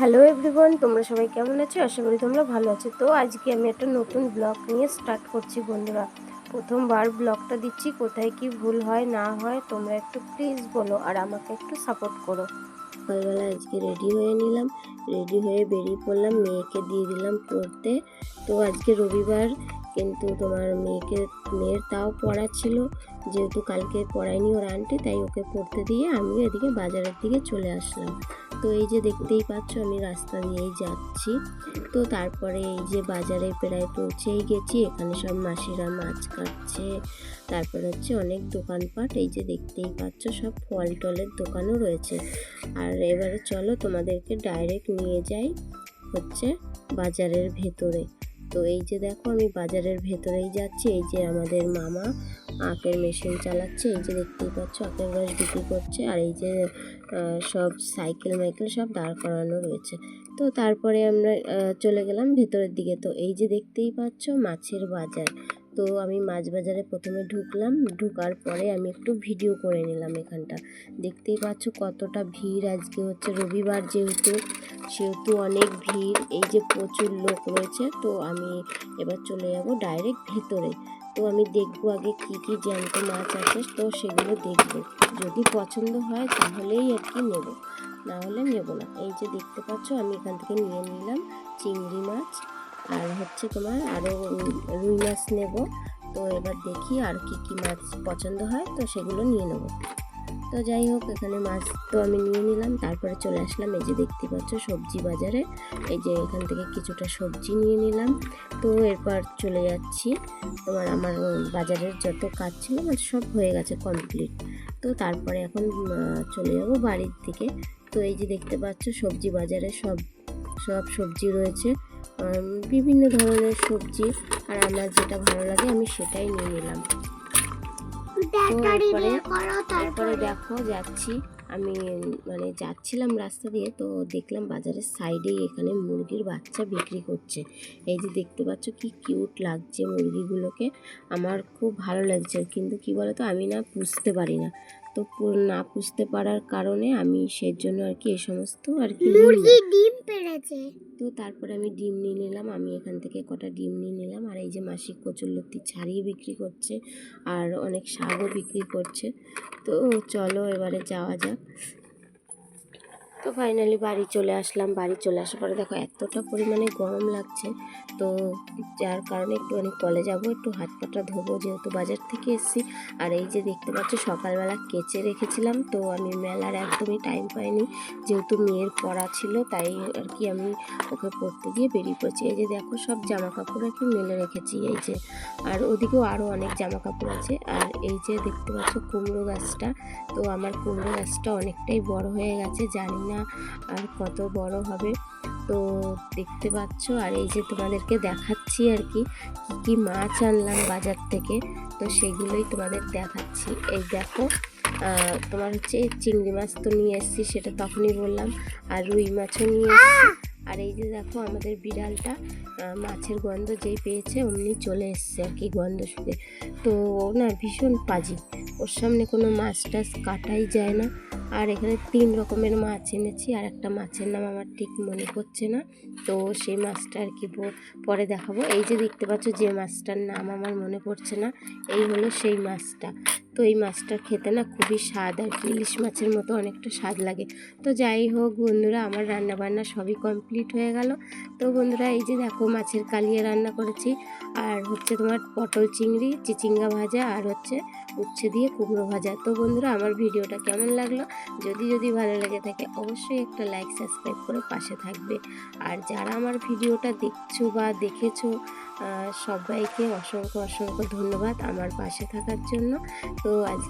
Hello everyone তোমরা সবাই কেমন আছো? আশা করি তোমরা ভালো আছো। তো আজকে আমি একটা নতুন ব্লগ নিয়ে স্টার্ট করছি বন্ধুরা। প্রথমবার ব্লগটা দিচ্ছি, কোথায় কি ভুল হয়, না হয়, তোমরা একটু প্লিজ বলো আর আমাকে একটু সাপোর্ট করো। সকালবেলা আজকে রেডি হয়ে নিলাম। রেডি হয়ে বেরিয়ে পড়লাম, মেয়েকে দিয়ে দিলাম পড়তে। তো আজকে রবিবার, কিন্তু তোমার মেয়েকে, মেয়ের তাও পড়া ছিল। যেহেতু কালকে পড়ায়নি ওর আন্টি তাই ওকে পড়তে দিয়ে আমি এদিকে বাজারের দিকে চলে আসলাম। তো এই যে দেখতেই পাচ্ছ, আমি রাস্তা দিয়েই যাচ্ছি। তো তারপরে এই যে বাজারে প্রায় পৌঁছেই গেছি, এখানে সব মাসিরা মাছ কাটছে। তারপর হচ্ছে অনেক দোকানপাট, এই যে দেখতেই পাচ্ছ, সব ফল টলের দোকানও রয়েছে। আর এবারে চলো তোমাদেরকে ডাইরেক্ট নিয়ে যাই হচ্ছে বাজারের ভেতরে। তো এই যে দেখো, আমি বাজারের ভেতরেই যাচ্ছি, এই যে আমাদের মামা আখের মেশিন চালাচ্ছে, এই যে দেখতেই পাচ্ছ আখের রস বিক্রি করছে, আর এই যে সব সাইকেল মাইকেল সব দাঁড় করানো রয়েছে। তো তারপরে আমরা চলে গেলাম ভেতরের দিকে। তো এই যে দেখতেই পাচ্ছ মাছের বাজার। তো আমি মাছ বাজারে প্রথমে ঢুকলাম, ঢুকার পরে আমি একটু ভিডিও করে নিলাম এখানটা। দেখতেই পাচ্ছ কতটা ভিড় আজকে হচ্ছে। রবিবার যেহেতু, সেহেতু অনেক ভিড়, এই যে প্রচুর লোক রয়েছে। তো আমি এবার চলে যাব ডাইরেক্ট ভেতরে। তো আমি দেখব আগে কি কি জ্যান্ত মাছ আছে, তো সেগুলো দেখব। যদি পছন্দ হয় তাহলেই আর কি নেব, না হলে নেব না। এই যে দেখতে পাচ্ছ, আমি এখান থেকে নিয়ে নিলাম চিংড়ি মাছ, আর হচ্ছে তোমার আরও রুই মাছ নেব। তো এবার দেখি আর কি কি মাছ পছন্দ হয়, তো সেগুলো নিয়ে নেব। তো যাই হোক, এখানে মাছ তো আমি নিয়ে নিলাম। তারপরে চলে আসলাম এই যে দেখতে পাচ্ছ সবজি বাজারে। এই যে এখান থেকে কিছুটা সবজি নিয়ে নিলাম। তো এরপর চলে যাচ্ছি তোমার আমার বাজারের যত কাজ ছিল আমার সব হয়ে গেছে কমপ্লিট তো তারপরে এখন চলে যাব বাড়ির দিকে। তো এই যে দেখতে পাচ্ছ সবজি বাজারে সব সব সবজি রয়েছে। বিভিন্ন ধরনের সবজি। আর আমার যেটা ভালো লাগে, আমি সেটাই নিয়ে নিলাম। তারপরে দেখো যাচ্ছি। আমি মানে যাচ্ছিলাম রাস্তা দিয়ে তো দেখলাম বাজারের সাইডেই এখানে মুরগির বাচ্চা বিক্রি করছে। এই যে দেখতে পাচ্ছ কি কিউট লাগছে মুরগিগুলোকে। আমার খুব ভালো লাগছে কিন্তু কি বলতো আমি না পুষতে পারি না। তো না পুষতে পারার কারণে আমি সেই জন্য আর কি এ সমস্ত আর কি মুরগি ডিম পেড়েছে। তো তারপরে আমি ডিম নিয়ে নিলাম। আমি এখান থেকে কটা ডিম নিয়ে নিলাম। আর এই যে মাসিক কচুরলতি ছাড়িয়ে বিক্রি করছে আর অনেক শাকও বিক্রি করছে। তো চলো এবারে যাওয়া যাক। তো ফাইনালি বাড়ি চলে আসলাম। বাড়ি চলে আসার পরে দেখো এতটা পরিমাণে গরম লাগছে। তো যার কারণে একটুখানি কলে যাব, একটু হাত পাটা ধোবো যেহেতু বাজার থেকে এসেছি। আর এই যে দেখতে পাচ্ছ সকালবেলা কেচে রেখেছিলাম, তো আমি মেলার একদমই টাইম পাইনি। যেহেতু মেয়ের পড়া ছিল, তাই আর কি আমি ওকে পড়তে দিয়ে বেরিয়ে পড়েছি। এই যে দেখো সব জামা কাপড় আর কি মেলে রেখেছি এই যে। আর ওদিকেও আরও অনেক জামা কাপড় আছে। আর এই যে দেখতে পাচ্ছ কুমড়ো গাছটা, তো আমার কুমড়ো গাছটা অনেকটাই বড় হয়ে গেছে, জানি না আর কত বড় হবে। তো দেখতে পাচ্ছ, আর এই যে তোমাদেরকে দেখাচ্ছি আর কি, কী মাছ আনলাম বাজার থেকে। তো সেগুলোই তোমাদের দেখাচ্ছি। এই দেখো তোমার হচ্ছে চিংড়ি মাছ তো নিয়ে এসেছি, সেটা তখনই বললাম, আর রুই মাছও নিয়ে এসেছি। আর এই যে দেখো, আমাদের বিড়ালটা মাছের গন্ধ যেই পেয়েছে, অমনি চলে এসছে আর কি গন্ধ শুকে তো ও না ভীষণ পাজি, ওর সামনে কোনো মাছ টাছ কাটাই যায় না। আর এখানে তিন রকমের মাছ এনেছি, আর একটা মাছের নাম আমার ঠিক মনে করছে না। তো সেই মাছটা আর কি পরে দেখাবো। এই যে দেখতে পাচ্ছ, যে মাছটার নাম আমার মনে পড়ছে না, এই হলো সেই মাছটা। তো এই মাছটা খেতে না খুবই স্বাদ আর কি। ইলিশ মাছের মতো অনেকটা স্বাদ লাগে। তো যাই হোক বন্ধুরা, আমার রান্না বান্না সবই কমপ্লিট হয়ে গেল। তো বন্ধুরা, এই যে দেখো মাছের কালিয়া রান্না করেছি। আর হচ্ছে তোমার পটল চিংড়ি, চিচিঙ্গা ভাজা আর হচ্ছে উচ্ছে দিয়ে কুমড়ো ভাজা। তো বন্ধুরা, আমার ভিডিওটা কেমন লাগল? যদি যদি ভালো লেগে থাকে অবশ্যই একটা লাইক সাবস্ক্রাইব করে পাশে থাকবে। আর যারা আমার ভিডিওটা দেখছ বা দেখেছ সবাইকে অসংখ্য অসংখ্য ধন্যবাদ আমার পাশে থাকার জন্য। তো আজ